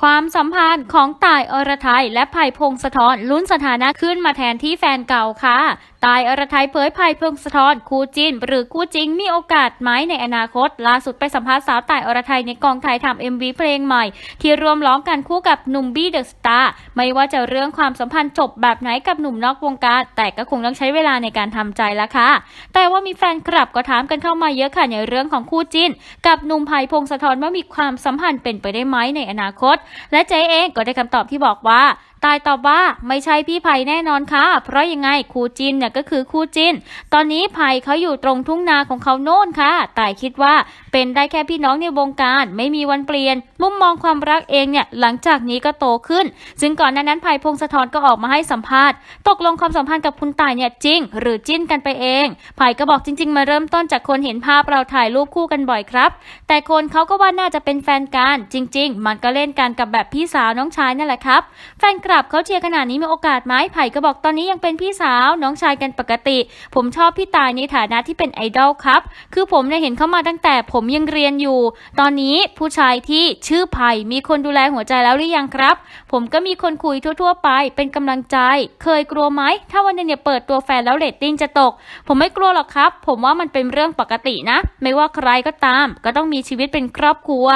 ความสัมพันธ์ของต่ายอรไทยและไผ่พงศธรลุ้นสถานะขึ้นมาแทนที่แฟนเก่าค่ะตายอรไทยเผยไผ่พงศธรคู่จินหรือคู่จริงมีโอกาสไหมในอนาคต ล่าสุดไปสัมภาษณ์สาวตายอรไทยในกองถ่ายทำเอ็มวีเพลงใหม่ ที่รวมร้องกันคู่กับหนุ่มบี้เดอะสตาร์ไม่ว่าจะเรื่องความสัมพันธ์จบแบบไหนกับหนุ่มนอกวงการ แต่ก็คงต้องใช้เวลาในการทำใจละค่ะ แต่ว่ามีแฟนคลับก็ถามกันเข้ามาเยอะค่ะในเรื่องของคู่จิ้น กับหนุ่มไผ่พงศธรว่ามีความสัมพันธ์เป็นไปได้ไหมในอนาคต และเจ๊เองก็ได้คำตอบที่บอกว่า ตายตอบว่าไม่ใช่พี่ไผ่แน่นอนค่ะ เพราะยังไงคู่จินเนี่ยก็คือคู่จิน ตอนนี้ไผ่เขาอยู่ตรงทุ่งนาของเขาโน่นค่ะแต่คิดว่าเป็นได้แค่พี่น้องในวงการไม่มีวันเปลี่ยน มุมมองความรักเองเนี่ยหลังจากนี้ก็โตขึ้น ซึ่งก่อนหน้านั้นไผ่พงศธรก็ออกมาให้สัมภาษณ์ ตกลงความสัมพันธ์กับคุณตายเนี่ยจริง หรือจิ้นกันไปเองไผ่ก็บอกจริง ๆ มาเริ่มต้นจากคนเห็นภาพเราถ่ายรูปคู่กันบ่อยครับ แต่คนเขาก็ว่าน่าจะเป็นแฟนกันจริง ๆ มันก็เล่นกันกับแบบพี่สาวน้องชายนั่นแหละครับแฟนคลับเขาเชียร์ขนาดนี้มีโอกาสไหมไผ่ก็บอกตอนนี้ยังเป็นพี่สาว น้องชายกันปกติ ผมชอบพี่ตายในฐานะที่เป็นไอดอลครับ คือผมเนี่ยเห็นเขามาตั้งแต่ผมยังเรียนอยู่ ตอนนี้ผู้ชายที่ชื่อไผ่มีคนดูแลหัวใจแล้วหรือยังครับ ผมก็มีคนคุยทั่ว ๆ ไป เป็นกำลังใจ เคยกลัวไหมถ้าวันนึงเนี่ยเปิดตัวแฟนแล้วเรตติ้งจะตก ผมไม่กลัวหรอกครับ ผมว่ามันเป็นเรื่องปกตินะ ไม่ว่าใครก็ตาม ก็ต้องมีชีวิตเป็นครอบครัว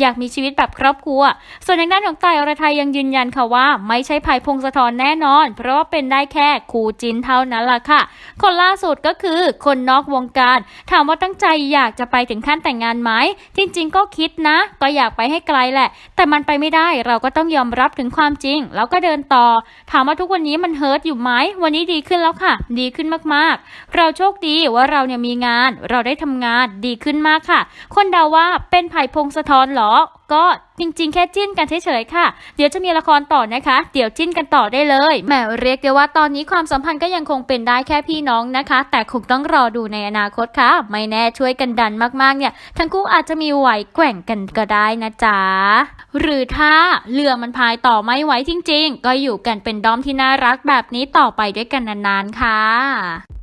อยากมีชีวิตแบบครอบครัว ส่วนทางด้านของตายอรไทยยังยืนยันค่ะว่าไม่ใช่ไผ่พงศธรแน่นอน เพราะว่าเป็นได้แค่คู่จินเท่านั้นล่ะค่ะ คนล่าสุดก็คือคนนอกวงการ ถามว่าตั้งใจอยากจะไปถึงขั้นแต่งงานไหม จริง ๆ ก็คิดนะ ก็อยากไปให้ไกลแหละ แต่มันไปไม่ได้เราก็ต้องยอมรับถึงความจริง แล้วก็เดินต่อ ถามว่าทุกวันนี้มันเฮิร์ตอยู่ไหมวันนี้ดีขึ้นแล้วค่ะ ดีขึ้นมากๆ เราโชคดีว่าเราเนี่ยมีงาน เราได้ทำงานดีขึ้นมากค่ะ คนเดาว่าเป็นไผ่พงศธรเหรอ ก็จริงๆ แค่จิ้นกันเฉยๆค่ะ เดี๋ยวจะมีละครต่อนะคะ เดี๋ยวจิ้นกันต่อได้เลยแหมเรียกได้ว่าตอนนี้ความสัมพันธ์ก็ยังคงเป็นได้แค่พี่น้องนะคะ แต่คงต้องรอดูในอนาคตค่ะ ไม่แน่ช่วยกันดันมากๆเนี่ย ทั้งคู่อาจจะมีไหวแกว่งกันก็ได้นะจ๊ะหรือถ้าเรือมันพายต่อไม่ไหวจริง ๆ ก็อยู่กันเป็นด้อมที่น่ารักแบบนี้ต่อไปด้วยกันนานๆค่ะ